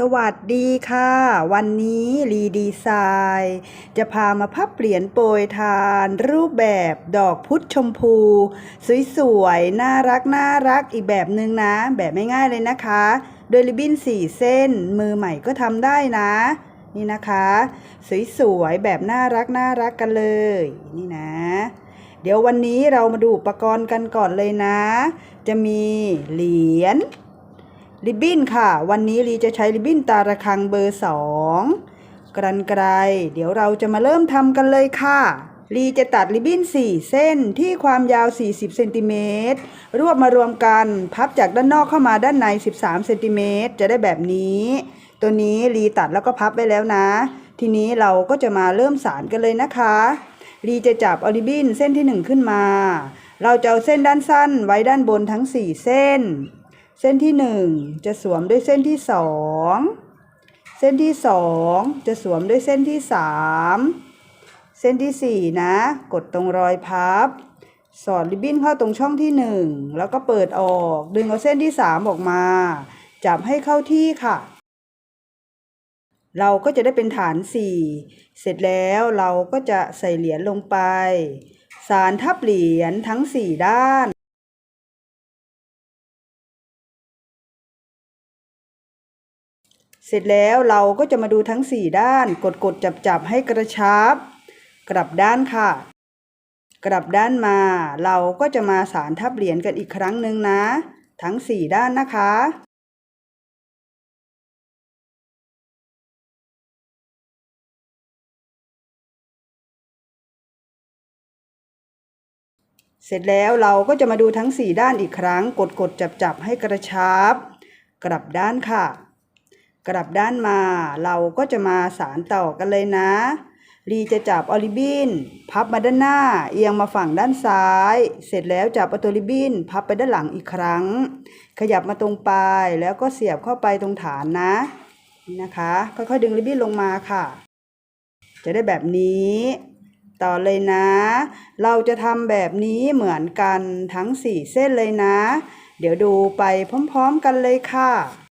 สวัสดีค่ะ วันนี้รีดีไซน์ จะพามาพับเหรียญโปรยทาน รูปแบบดอกพุธชมพู สวยๆ น่ารักน่ารักอีกแบบหนึ่งนะ แบบไม่ง่ายเลยนะคะ โดยริบบิ้นสี่เส้น มือใหม่ก็ทำได้นะ นี่นะคะ สวยๆ แบบน่ารักน่ารักกันเลย นี่นะ เดี๋ยววันนี้เรามาดูอุปกรณ์กันก่อนเลยนะ จะมีเหรียญ ริบบิ้นค่ะ วันนี้ลีจะใช้ริบบิ้นตาระคังเบอร์สองกรันไกรเดี๋ยวเราจะมาเริ่มทำกันเลยค่ะ ลีจะตัดริบบิ้น 4 เส้นที่ความยาว 40เซนติเมตรรวบมารวมกันพับจากด้านนอกเข้ามาด้านใน 13เซนติเมตรจะได้แบบนี้ ตัวนี้ลีตัดแล้วก็พับไว้แล้วนะ ทีนี้เราก็จะมาเริ่มสารกันเลยนะคะลีจะจับอริบบิ้นเส้นที่ 1 ขึ้นมา เราจะเอาเส้นด้านสั้นไว้ด้านบนทั้ง 4 เส้น เส้นที่หนึ่งจะสวมด้วยเส้นที่สองเส้นที่สองจะสวมด้วยเส้นที่สามเส้นที่สี่นะ กดตรงรอยพับ สอดริบบิ้นเข้าตรงช่องที่หนึ่งแล้วก็เปิดออก ดึงเอาเส้นที่สามออกมา จับให้เข้าที่ค่ะ เราก็จะได้เป็นฐานสี่เสร็จแล้วเราก็จะใส่เหรียญลงไป สารทับเหรียญทั้งสี่ด้าน เสร็จแล้วเราก็จะมาดูทั้ง 4 ด้าน กดกดจับจับให้กระชับ กลับด้านค่ะ กลับด้านมา เราก็จะมาสารทับเหรียญกันอีกครั้งหนึ่งนะ ทั้ง 4 ด้านนะคะ เสร็จแล้วเราก็จะมาดูทั้ง 4 ด้านอีกครั้ง กดกดจับจับให้กระชับ กลับด้านค่ะ กลับด้านมาเราก็จะมาสารต่อกันเลยนะลีจะจับออลิบินพับมาด้านหน้า เอียงมาฝั่งด้านซ้าย เสร็จแล้วจับเอาตัวริบินพับไปด้านหลังอีกครั้ง ขยับมาตรงปลายแล้วก็เสียบเข้าไปตรงฐานนะนะคะ ค่อยๆดึงริบบินลงมาค่ะ จะได้แบบนี้ ต่อเลยนะ เราจะทำแบบนี้เหมือนกันทั้ง 4 เส้นเลยนะ เดี๋ยวดูไปพร้อมๆกันเลยค่ะ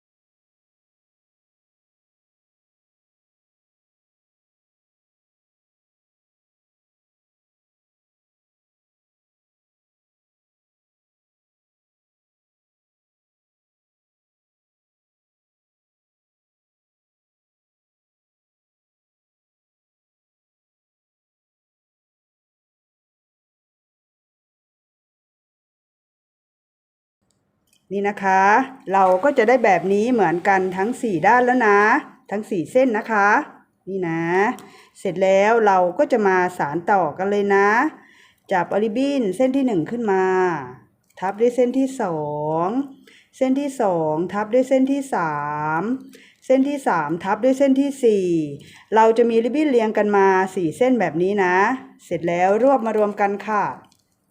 นี่นะคะ เราก็จะได้แบบนี้เหมือนกันทั้ง 4 ด้านแล้วนะ ทั้ง 4 เส้นนะคะ นี่นะ เสร็จแล้วเราก็จะมาสารต่อกันเลยนะ จับอริบินเส้นที่ 1 ขึ้นมา ทับด้วยเส้นที่ 2 เส้นที่ 2 ทับด้วยเส้นที่ 3 เส้นที่ 3 ทับด้วยเส้นที่ 4 เราจะมีริบบิ้นเรียงกันมา 4 เส้นแบบนี้นะ เสร็จแล้วรวบมารวมกันค่ะ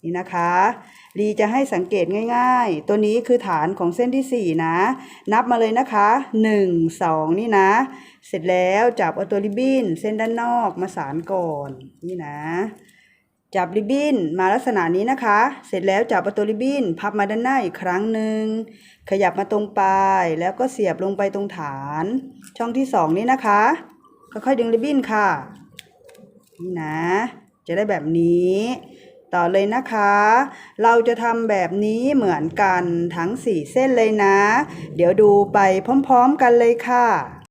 นี่นะคะลีจะให้สังเกตง่าย ๆ ตัวนี้คือฐานของเส้นที่ 4 นะ นับมาเลยนะคะ 1 2 นี่นะ เสร็จแล้วจับเอาตัวริบบิ้นเส้นด้านนอกมาสานก่อนนี่นะ จับริบบิ้นมาลักษณะนี้นะคะ เสร็จแล้วจับเอาตัวริบบิ้นพับมาด้านหน้าอีกครั้งหนึ่งขยับมาตรงปลายแล้วก็เสียบลงไปตรงฐาน ช่องที่ 2 นี้นะคะค่อยๆดึงริบบิ้นค่ะนี่นะ จะได้แบบนี้ ต่อเลยนะคะ เราจะทำแบบนี้เหมือนกันทั้ง 4 เส้นเลยนะ เดี๋ยวดูไปพร้อมๆกันเลยค่ะ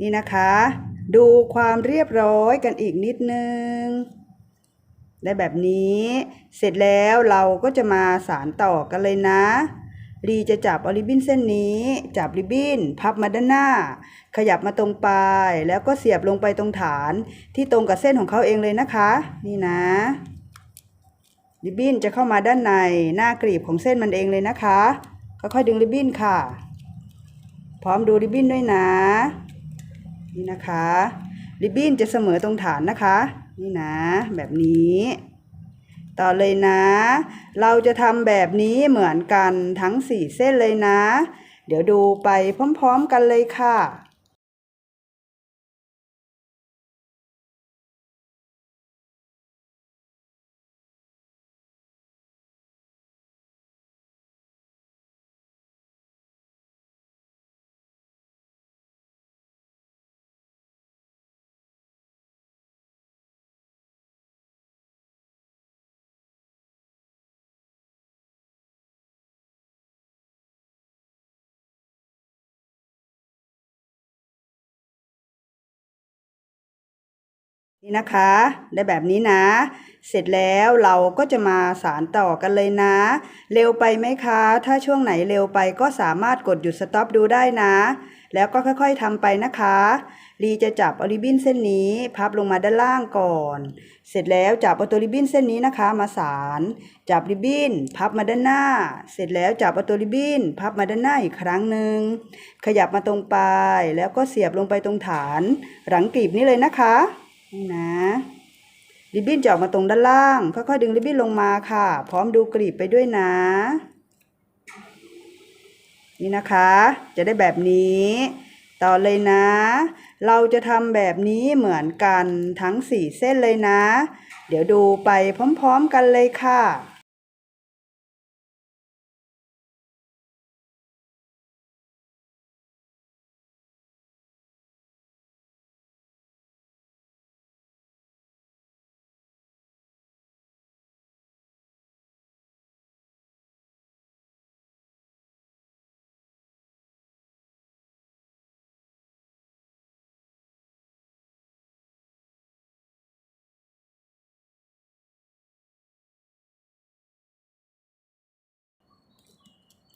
นี่นะคะ ดูความเรียบร้อยกันอีกนิดนึง ได้แบบนี้ เสร็จแล้วเราก็จะมาสารต่อกันเลยนะรีจะจับเอาริบบิ้นเส้นนี้ จับริบบิ้น พับมาด้านหน้า ขยับมาตรงปลายแล้วก็เสียบลงไปตรงฐานที่ตรงกับเส้นของเขาเองเลยนะคะ นี่นะ ริบบิ้นจะเข้ามาด้านในหน้ากรีบของเส้นมันเองเลยนะคะค่อยๆดึงริบบิ้นค่ะ พร้อมดูริบบิ้นด้วยนะ นี่นะคะ ริบบิ้นจะเสมอตรงฐานนะคะ นี่นะ แบบนี้ ต่อเลยนะ เราจะทำแบบนี้เหมือนกันทั้งสี่เส้นเลยนะ เดี๋ยวดูไปพร้อมๆกันเลยค่ะ นี่นะคะ ได้แบบนี้นะ เสร็จแล้วเราก็จะมาสารต่อกันเลยนะ เร็วไปไหมคะ ถ้าช่วงไหนเร็วไปก็สามารถกดหยุดสต็อปดูได้นะ แล้วก็ค่อยๆทำไปนะคะลีจะจับอริบินเส้นนี้ พับลงมาด้านล่างก่อน เสร็จแล้วจับเอาตัวริบบินเส้นนี้นะคะ มาสารจับริบบินพับมาด้านหน้า เสร็จแล้วจับเอาตัวริบบินพับมาด้านหน้าอีกครั้งหนึ่งขยับมาตรงปลายแล้วก็เสียบลงไปตรงฐาน หลังกลีบนี้เลยนะคะ นี่นะ ริบบิ้นจะออกมาตรงด้านล่าง ค่อยๆดึงริบบิ้นลงมาค่ะ พร้อมดูกรีบไปด้วยนะ นี่นะคะ จะได้แบบนี้ ต่อเลยนะ เราจะทำแบบนี้เหมือนกันทั้งสี่เส้นเลยนะ เดี๋ยวดูไปพร้อมๆกันเลยค่ะ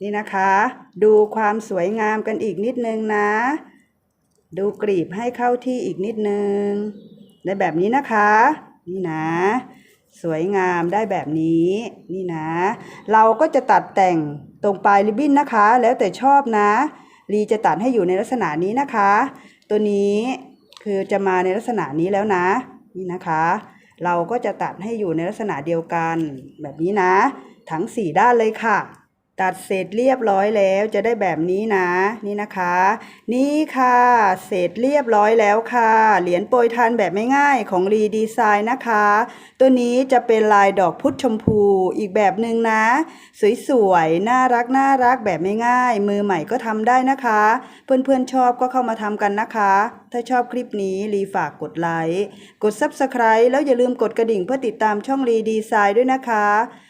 นี่นะคะ ดูความสวยงามกันอีกนิดนึงนะ ดูกรีบให้เข้าที่อีกนิดนึงได้แบบนี้นะคะ นี่นะ สวยงามได้แบบนี้ นี่นะ เราก็จะตัดแต่งตรงปลายริบบิ้นนะคะ แล้วแต่ชอบนะลีจะตัดให้อยู่ในลักษณะนี้นะคะ ตัวนี้คือจะมาในลักษณะนี้แล้วนะ นี่นะคะ เราก็จะตัดให้อยู่ในลักษณะเดียวกัน แบบนี้นะ ทั้งสี่ด้านเลยค่ะ ตัดเสร็จเรียบร้อยแล้วจะได้แบบนี้นะ นี่นะคะ นี่ค่ะ เสร็จเรียบร้อยแล้วค่ะ เหรียญโปรยทานแบบไม่ง่ายของรีดีไซน์นะคะ ตัวนี้จะเป็นลายดอกพุธชมพูอีกแบบหนึ่งนะ สวยๆ น่ารักน่ารักแบบไม่ง่าย มือใหม่ก็ทำได้นะคะ เพื่อนๆชอบก็เข้ามาทำกันนะคะ ถ้าชอบคลิปนี้รีฝากกดไลค์กด Subscribe แล้วอย่าลืมกดกระดิ่งเพื่อติดตามช่องรีดีไซน์ด้วยนะคะ